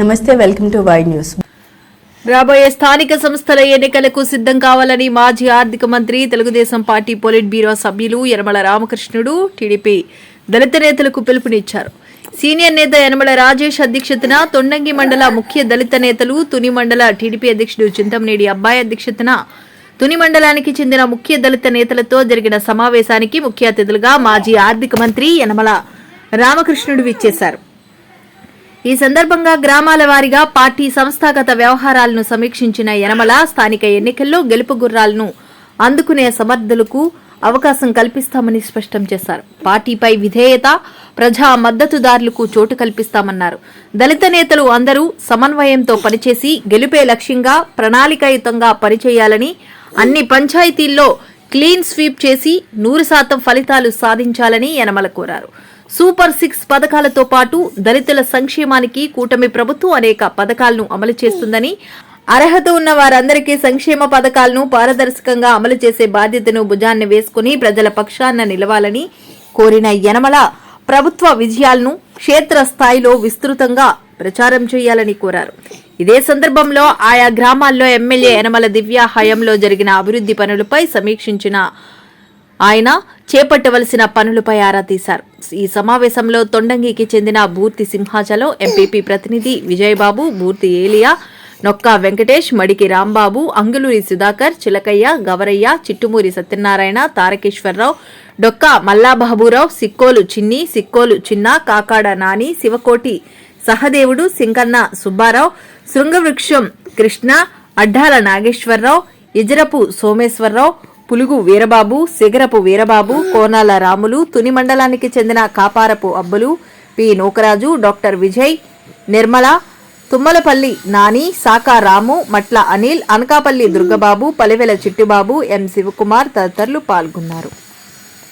నమస్తే welcome to Y news. రాబోయే స్థానిక సంస్థల ఎన్నికలకు సిద్ధం కావాలని మాజీ ఆర్థిక మంత్రి తెలుగుదేశం పార్టీ పోలిట్ బ్యూరో సభ్యులు యనమల రామకృష్ణుడు టీడీపీ దళిత నేతలకు పిలుపునిచ్చారు. సీనియర్ నేత యనమల రాజేష్ అధ్యక్షతన తొండంగి మండల ముఖ్య దళిత నేతలు తుని మండల టీడీపీ అధ్యక్షుడు చింతమనేడి అబ్బాయి అధ్యక్షతన తుని మండలానికి చెందిన ముఖ్య దళిత నేతలతో జరిగిన సమావేశానికి ముఖ్య అతిథులుగా మాజీ ఆర్థిక మంత్రి యనమల రామకృష్ణుడు విచ్చేశారు. ఈ సందర్భంగా గ్రామాల వారీగా పార్టీ సంస్థాగత వ్యవహారాలను సమీక్షించిన యనమల స్థానిక ఎన్నికల్లో గెలుపు గుర్రాలను అందుకునే సమర్థులకు అవకాశం కల్పిస్తామని స్పష్టం చేశారు. పార్టీపై విధేయత ప్రజా మద్దతుదారులకు చోటు కల్పిస్తామన్నారు. దళిత నేతలు అందరూ సమన్వయంతో పనిచేసి గెలుపే లక్ష్యంగా ప్రణాళికాయుతంగా పనిచేయాలని అన్ని పంచాయతీల్లో క్లీన్ స్వీప్ చేసి నూరు శాతం ఫలితాలు సాధించాలని యనమల కోరారు. సూపర్ సిక్స్ పథకాలతో పాటు దళితుల సంక్షేమానికి కూటమి ప్రభుత్వం అనేక పథకాలను అమలు చేస్తుందని అర్హత ఉన్న వారందరికీ సంక్షేమ పథకాలను పారదర్శకంగా అమలు చేసే బాధ్యతను భుజాన్ని వేసుకుని ప్రజల పక్షాన నిలవాలని కోరిన యనమల ప్రభుత్వ విజయాలను క్షేత్ర స్థాయిలో విస్తృతంగా ప్రచారం చేయాలని కోరారు. ఇదే సందర్భంలో ఆయా గ్రామాల్లో ఎమ్మెల్యే యనమల దివ్య హయంలో జరిగిన అభివృద్ధి పనులపై సమీక్షించిన ఆయన చేపట్టవలసిన పనులపై ఆరా తీశారు. ఈ సమావేశంలో తొండంగికి చెందిన బూర్తి సింహాచలం ఎంపీపీ ప్రతినిధి విజయబాబు బూర్తి ఏలియా నొక్కా వెంకటేష్ మడికి రాంబాబు అంగులూరి సుధాకర్ చిలకయ్య గవరయ్య చిట్టుమూరి సత్యనారాయణ తారకేశ్వరరావు డొక్కా మల్లాబాబురావు సిక్కోలు చిన్ని సిక్కోలు చిన్న కాకాడ నాని శివకోటి సహదేవుడు సింగన్న సుబ్బారావు శృంగవృక్షం కృష్ణ అడ్డాల నాగేశ్వరరావు ఇజరపు సోమేశ్వరరావు పులుగు వీరబాబు సిగరపు వీరబాబు కోనాల రాములు తుని మండలానికి చెందిన Kaparapu Abbulu P. Nukaraju doctor Vijay Nirmala Tummalapalli Nani Saka Ramu Matla Anil Anakapalli Durgababu Palivela Chittibabu M. Sivakumar తదితరులు పాల్గొన్నారు.